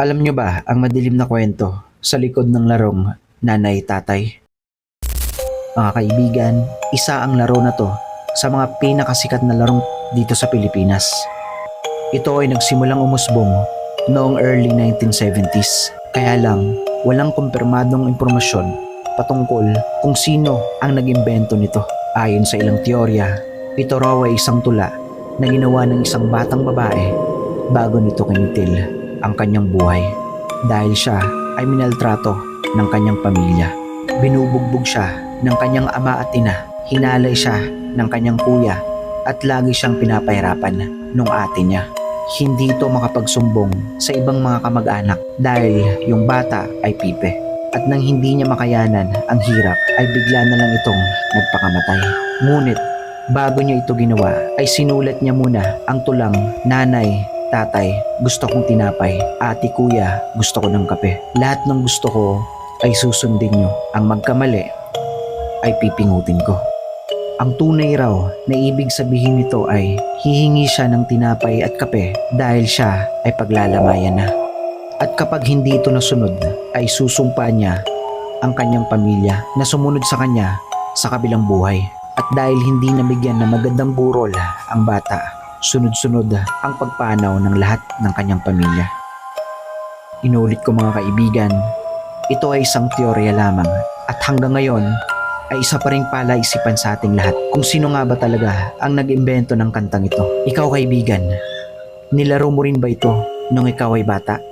Alam nyo ba ang madilim na kwento sa likod ng larong nanay tatay? Mga kaibigan, isa ang laro na to sa mga pinakasikat na larong dito sa Pilipinas. Ito ay nagsimulang umusbong noong early 1970s. Kaya lang, walang kumpirmadong impormasyon patungkol kung sino ang nag-imbento nito. Ayon sa ilang teorya, ito raw ay isang tula na ginawa ng isang batang babae bago nito kinitil ang kanyang buhay dahil siya ay minaltrato ng kanyang pamilya. Binubugbog siya ng kanyang ama at ina, hinalay siya ng kanyang kuya at lagi siyang pinapahirapan nung ate niya. Hindi ito makapagsumbong sa ibang mga kamag-anak dahil yung bata ay pipe. At nang hindi niya makayanan ang hirap ay bigla na lang itong nagpakamatay. Ngunit bago niya ito ginawa ay sinulat niya muna ang tulang nanay, tatay, gusto kong tinapay, ate kuya, gusto ko ng kape. Lahat ng gusto ko ay susundin niyo. Ang magkamali ay pipingutin ko. Ang tunay raw na ibig sabihin nito ay hihingi siya ng tinapay at kape dahil siya ay paglalamayan na. At kapag hindi ito nasunod, ay susumpa niya ang kanyang pamilya na sumunod sa kanya sa kabilang buhay. At dahil hindi nabigyan ng magandang burol ang bata, sunod-sunod ang pagpanaw ng lahat ng kanyang pamilya. Inulit ko mga kaibigan, ito ay isang teorya lamang at hanggang ngayon ay isa pa rin palaisipan sa ating lahat kung sino nga ba talaga ang nag-imbento ng kantang ito. Ikaw kaibigan, nilaro mo rin ba ito nung ikaw ay bata?